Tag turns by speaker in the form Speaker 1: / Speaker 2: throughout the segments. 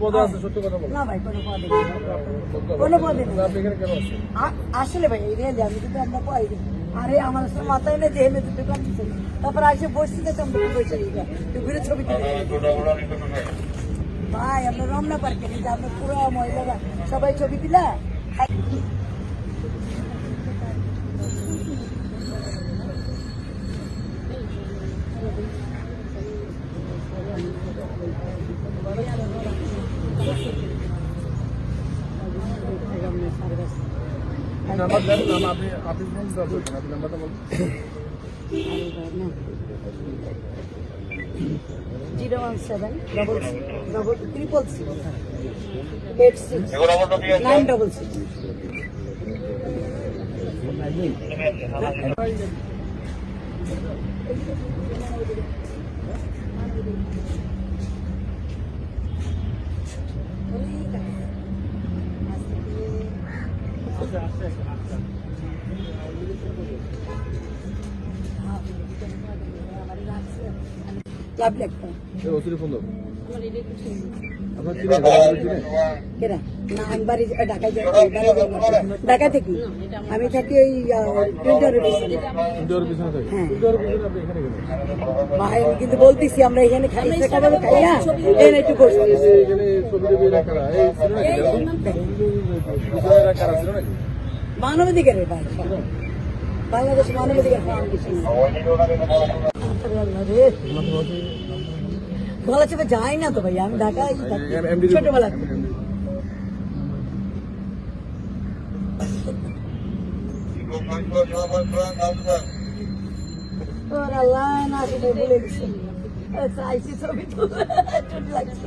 Speaker 1: পদে আছে সত্যি কথা বলুন
Speaker 2: না ভাই কোনো পদে কোনো পদে নেই।
Speaker 1: আপনি এখানে কেন আছেন?
Speaker 2: আ- আসলে ভাই এই রেলে আমি কিন্তু আমরা পাই আরে আমার আসলে মাথায় নেই যে হেলে দুটো দোকান দিচ্ছে তারপর আসে বসছি তো আমরা বসে তুই ঘুরে ছবি ভাই আমরা রমনা পার্কে আমরা পুরো মহিলারা সবাই ছবি দিলা
Speaker 1: নাম্বার দেন আপনি আপনি ফোন দেবেন আপনি নাম্বারটা বলুন।
Speaker 2: Zero one seven double double triple six eight six nine double six লাভ একটা
Speaker 1: এই ওসির ফোন দেবো আপনার চিনেন
Speaker 2: ঢাকা থেকে আমি থাকি ওই হ্যাঁ। ভাই আমি কিন্তু বলতেছি আমরা এখানে খাই টাকা দেবো খাই। না এই না একটু বসে।
Speaker 1: এই যে এখানে রাখা ছিল নাকি
Speaker 2: মানবাধিকারের ভাই। বাংলাদেশ মানবাধিকার ফাউন্ডেশন গলা চেপে যাই না তো ভাই আমি ঢাকায় ছোটবেলা আল্লাহ না সেটা চাইছি ছবি তুলে চুটি লাগছে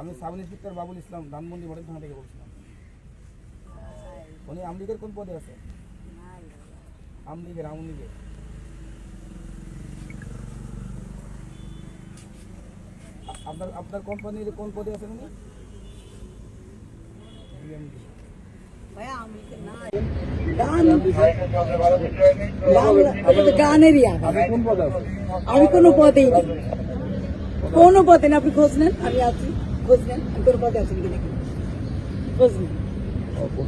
Speaker 1: আমি sub inspector Babul Islam Dhanmondi model থানা থেকে বলছিলাম। উনি আমলিগের কোন পদে আছে? আমলিগের আমলিগের আপনার আপনার কোম্পানির কোন পদে আছেন উনি?
Speaker 2: আমি কোনো পদেই নেই। কোনো পদে না আপনি খোঁজ নেন, আমি আছি। খোঁজ নেন আমি কোনো পদে নাকি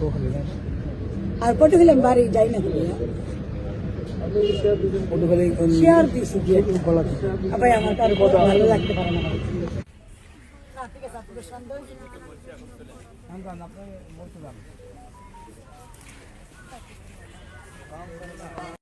Speaker 1: খালি
Speaker 2: আর কত হলে আমি বাড়ি যাই না শেয়ার দিছি যে
Speaker 1: গলা
Speaker 2: ভাই, আমার কারও ভালো লাগতে পারে না ঠিক